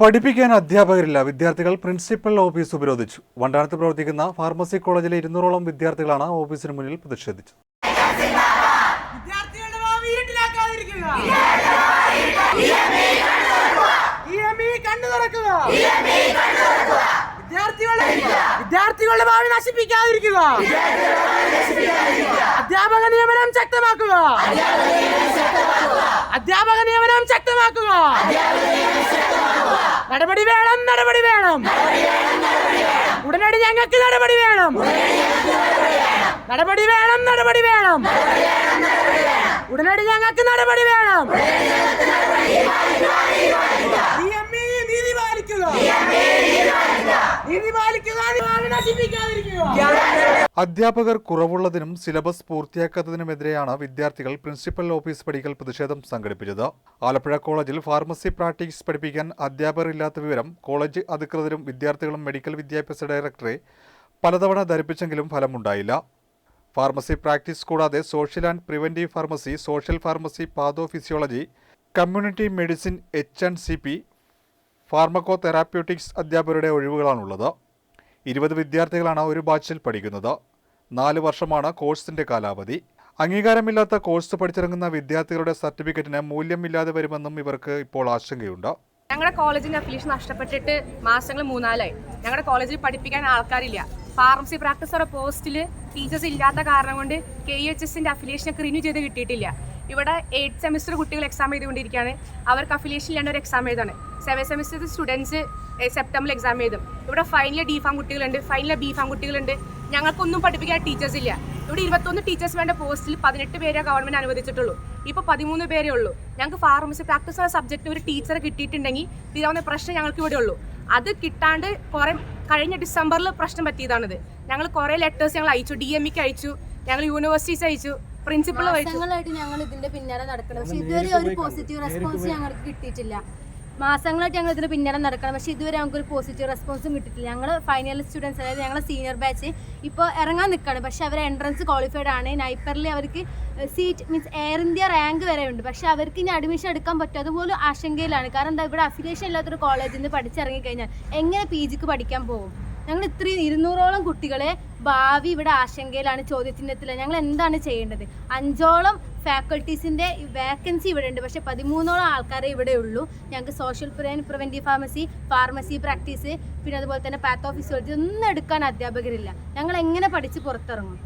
പഠിപ്പിക്കാൻ അധ്യാപകരില്ല. വിദ്യാർത്ഥികൾ principal office ഉപരോധിച്ചു. വണ്ടാനത്ത് പ്രവർത്തിക്കുന്ന ഫാർമസി കോളേജിലെ ഇരുന്നൂറോളം വിദ്യാർത്ഥികളാണ് ഓഫീസിന് മുന്നിൽ പ്രതിഷേധിച്ചു വിദ്യാർത്ഥികളുടെ വിദ്യാർത്ഥികളുടെ ഭാവി നശിപ്പിക്കാതിരിക്കുക. അധ്യാപക നിയമനം ശക്തമാക്കുക. അധ്യാപക നിയമനം ശക്തമാക്കുക. നടപടി വേണം നടപടി വേണം. ഉടനടി ഞങ്ങൾക്ക് നടപടി വേണം. നടപടി വേണം നടപടി വേണം. ഉടനടി ഞങ്ങൾക്ക് നടപടി വേണം. അധ്യാപകർ കുറവുള്ളതിനും സിലബസ് പൂർത്തിയാക്കാത്തതിനുമെതിരെയാണ് വിദ്യാർത്ഥികൾ പ്രിൻസിപ്പൽ ഓഫീസ് പടിക്കൽ പ്രതിഷേധം സംഘടിപ്പിച്ചത്. ആലപ്പുഴ കോളേജിൽ ഫാർമസി പ്രാക്ടീസ് പഠിപ്പിക്കാൻ അധ്യാപകർ ഇല്ലാത്ത വിവരം കോളേജ് അധികൃതരും വിദ്യാർത്ഥികളും മെഡിക്കൽ വിദ്യാഭ്യാസ ഡയറക്ടറെ പലതവണ ധരിപ്പിച്ചെങ്കിലും ഫലമുണ്ടായില്ല. ഫാർമസി പ്രാക്ടീസ് കൂടാതെ social and preventive pharmacy social pharmacy pathophysiology community medicine H and C P pharmacotherapeutics അധ്യാപകരുടെ ഒഴിവുകളാണുള്ളത്. ഇരുപത് വിദ്യാർത്ഥികളാണ് ഒരു ബാച്ചിൽ പഠിക്കുന്നത്. നാല് വർഷമാണ് കോഴ്സിന്റെ കാലാവധി. അംഗീകാരമില്ലാത്ത കോഴ്സ് പഠിച്ചിറങ്ങുന്ന വിദ്യാർത്ഥികളുടെ സർട്ടിഫിക്കറ്റിന് മൂല്യമില്ലാതെ വരുമെന്നും ഇവർക്ക് ഇപ്പോൾ ആശങ്കയുണ്ട്. ഞങ്ങളുടെ കോളേജിന്റെ അഫിലിയേഷൻ നഷ്ടപ്പെട്ടിട്ട് മാസങ്ങൾ മൂന്നാലായി. ഞങ്ങളുടെ കോളേജിൽ പഠിപ്പിക്കാൻ ആൾക്കാരില്ല. ഫാർമസി പ്രാക്ടീസറുടെ പോസ്റ്റിൽ ടീച്ചേഴ്സ് ഇല്ലാത്ത കാരണം കൊണ്ട് കെ എച്ച് എസിന്റെ അഫിലിയേഷനൊക്കെ റിന്യൂ ചെയ്ത് കിട്ടിയിട്ടില്ല. ഇവിടെ എയ്റ്റ് സെമിസ്റ്റർ കുട്ടികൾ എക്സാം ചെയ്തുകൊണ്ടിരിക്കുകയാണ് അവർക്ക് അഫിലിയേഷൻ ഇല്ലാണ്ട് ഒരു എക്സാം എഴുതാണ്. സെവൻ സെമിസ്റ്റർ സ്റ്റുഡൻസ് സെപ്റ്റംബറിൽ എക്സാം എഴുതും. ഇവിടെ ഫൈനൽ ഡി ഫാം കുട്ടികളുണ്ട് ഫൈനൽ ബി ഫാം കുട്ടികളുണ്ട്. ഞങ്ങൾക്കൊന്നും പഠിപ്പിക്കാൻ ടീച്ചേഴ്സ് ഇല്ല. ഇവിടെ ഇരുപത്തൊന്ന് ടീച്ചേഴ്സ് വേണ്ട പോസ്റ്റിൽ പതിനെട്ട് പേരെ ഗവൺമെന്റ് അനുവദിച്ചിട്ടുള്ളൂ. ഇപ്പൊ പതിമൂന്ന് പേരേ ഉള്ളൂ. ഞങ്ങൾക്ക് ഫാർമസി പ്രാക്ടീസ് സബ്ജക്റ്റ് ഒരു ടീച്ചറെ കിട്ടിയിട്ടുണ്ടെങ്കിൽ തീരാവുന്ന പ്രശ്നം ഞങ്ങൾക്ക് ഇവിടെ ഉള്ളൂ. അത് കിട്ടാണ്ട് കുറെ കഴിഞ്ഞ ഡിസംബറിൽ പ്രശ്നം പറ്റിയതാണിത്. ഞങ്ങൾ കുറെ ലെറ്റേഴ്സ് ഞങ്ങൾ അയച്ചു ഡി എം ഇക്ക് അയച്ചു ഞങ്ങൾ യൂണിവേഴ്സിറ്റീസ് അയച്ചു പ്രിൻസിപ്പൾ അയച്ചു. ഞങ്ങൾ ഇതിന്റെ പിന്നാലെ നടക്കണം പക്ഷെ ഇതുവരെ ഒരു പോസിറ്റീവ് റെസ്പോൺസ് ഞങ്ങൾക്ക് കിട്ടിയിട്ടില്ല. മാസങ്ങളായിട്ട് ഞങ്ങൾ ഇതിന് പിന്നാലെ നടക്കണം. പക്ഷേ ഇതുവരെ ഞങ്ങൾക്ക് ഒരു പോസിറ്റീവ് റെസ്പോൺസും കിട്ടിയിട്ടില്ല. ഞങ്ങൾ ഫൈനൽ സ്റ്റുഡൻസ് അതായത് ഞങ്ങളെ സീനിയർ ബാച്ച് ഇപ്പോൾ ഇറങ്ങാൻ നിൽക്കുകയാണ് പക്ഷേ അവർ എൻട്രൻസ് ക്വാളിഫൈഡ് ആണ്. നൈപ്പറിൽ അവർക്ക് seat means all India rank വരെ ഉണ്ട്. പക്ഷേ അവർക്ക് ഇനി അഡ്മിഷൻ എടുക്കാൻ പറ്റും. അതുപോലും ആശങ്കയിലാണ്. കാരണം എന്താ ഇവിടെ അഫിലിയേഷൻ ഇല്ലാത്തൊരു കോളേജിൽ നിന്ന് പഠിച്ചിറങ്ങി കഴിഞ്ഞാൽ എങ്ങനെ പി ജിക്ക് പഠിക്കാൻ പോകും? ഞങ്ങൾ ഇത്രയും ഇരുന്നൂറോളം കുട്ടികളെ ഭാവി ഇവിടെ ആശങ്കയിലാണ് ചോദ്യചിഹ്നത്തിൽ ഞങ്ങൾ എന്താണ് ചെയ്യേണ്ടത്? അഞ്ചോളം ഫാക്കൾട്ടീസിന്റെ വേക്കൻസി ഇവിടെ ഉണ്ട്. പക്ഷേ പതിമൂന്നോളം ആൾക്കാരെ ഇവിടെ ഉള്ളൂ. ഞങ്ങൾക്ക് social preventive pharmacy pharmacy practice പിന്നെ അതുപോലെ തന്നെ പാത്തോഫിസിയോളജി ഒന്നും എടുക്കാൻ അധ്യാപകരില്ല. ഞങ്ങൾ എങ്ങനെ പഠിച്ച് പുറത്തിറങ്ങും?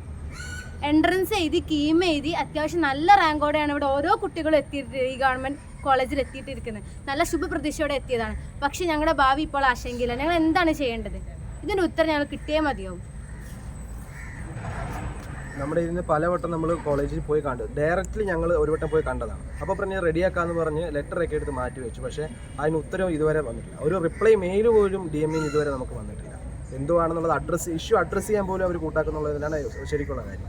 എൻട്രൻസ് എഴുതി കീം എഴുതി അത്യാവശ്യം നല്ല റാങ്കോടെയാണ് ഇവിടെ ഓരോ കുട്ടികളും എത്തിയിട്ട് ഈ ഗവൺമെന്റ് കോളേജിൽ എത്തിയിട്ടിരിക്കുന്നത്. നല്ല ശുഭപ്രതീക്ഷയോടെ എത്തിയതാണ്. പക്ഷേ ഞങ്ങളുടെ ഭാവി ഇപ്പോൾ ആശങ്കയില്ല. ഞങ്ങൾ എന്താണ് ചെയ്യേണ്ടത്? ഇതിന്റെ ഉത്തരം ഞങ്ങൾ കിട്ടിയേ മതിയാവും. നമ്മുടെ ഇതിന് പലവട്ടം നമ്മൾ കോളേജിൽ പോയി കണ്ടു. ഡയറക്റ്റ്ലി ഞങ്ങൾ ഒരു വട്ടം പോയി കണ്ടതാണ്. അപ്പോൾ പറഞ്ഞ് റെഡിയാക്കാന്ന് പറഞ്ഞ് ലെറ്റർ ഒക്കെ എടുത്ത് മാറ്റി വെച്ചു. പക്ഷേ അതിന് ഉത്തരവ് ഇതുവരെ വന്നിട്ടില്ല. ഒരു റിപ്ലൈ മെയിൽ പോലും ഡി എം ഇതുവരെ നമുക്ക് വന്നിട്ടില്ല. എന്തുവാണെന്നുള്ളത് അഡ്രസ്സ് ഇഷ്യൂ അഡ്രസ്സ് ചെയ്യാൻ പോലും അവർ കൂട്ടാക്കുന്നുള്ളതിലാണ് ശരിക്കുള്ള കാര്യം.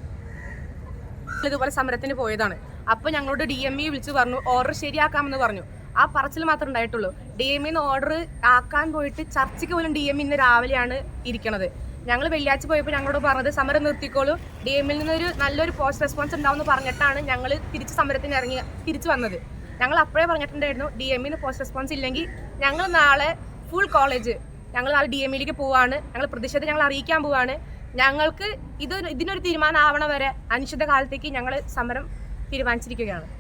ഇതുപോലെ സമരത്തിന് പോയതാണ്. അപ്പൊ ഞങ്ങളോട് ഡി എം ഇ വിളിച്ചു പറഞ്ഞു ഓർഡർ ശരിയാക്കാമെന്ന് പറഞ്ഞു. ആ പറച്ചിൽ മാത്രമേ ഉണ്ടായിട്ടുള്ളൂ. ഡി എം ഇന്ന് ഓർഡർ ആക്കാൻ പോയിട്ട് ചർച്ചയ്ക്ക് പോലും ഡി എം ഇന്ന് രാവിലെയാണ് ഇരിക്കണത്. ഞങ്ങൾ വെള്ളിയാഴ്ച പോയപ്പോൾ ഞങ്ങളോട് പറഞ്ഞത് സമരം നിർത്തിക്കോളൂ. ഡി എമ്മിൽ നിന്നൊരു നല്ലൊരു പോസ്റ്റ് റെസ്പോൺസ് ഉണ്ടാവുമെന്ന് പറഞ്ഞിട്ടാണ് ഞങ്ങൾ തിരിച്ച് സമരത്തിന് ഇറങ്ങി തിരിച്ചു വന്നത്. ഞങ്ങൾ അപ്പോഴേ പറഞ്ഞിട്ടുണ്ടായിരുന്നു ഡി എമ്മിന് പോസ്റ്റ് റെസ്പോൺസ് ഇല്ലെങ്കിൽ ഞങ്ങൾ നാളെ ഫുൾ കോളേജ് ഞങ്ങൾ നാളെ ഡി എമ്മിലേക്ക് പോവാണ്. ഞങ്ങൾ പ്രതിഷേധം ഞങ്ങൾ അറിയിക്കാൻ പോവാണ്. ഞങ്ങൾക്ക് ഇത് ഇതിനൊരു തീരുമാനം ആവണ വരെ അനിശ്ചിത കാലത്തേക്ക് ഞങ്ങൾ സമരം തീരുമാനിച്ചിരിക്കുകയാണ്.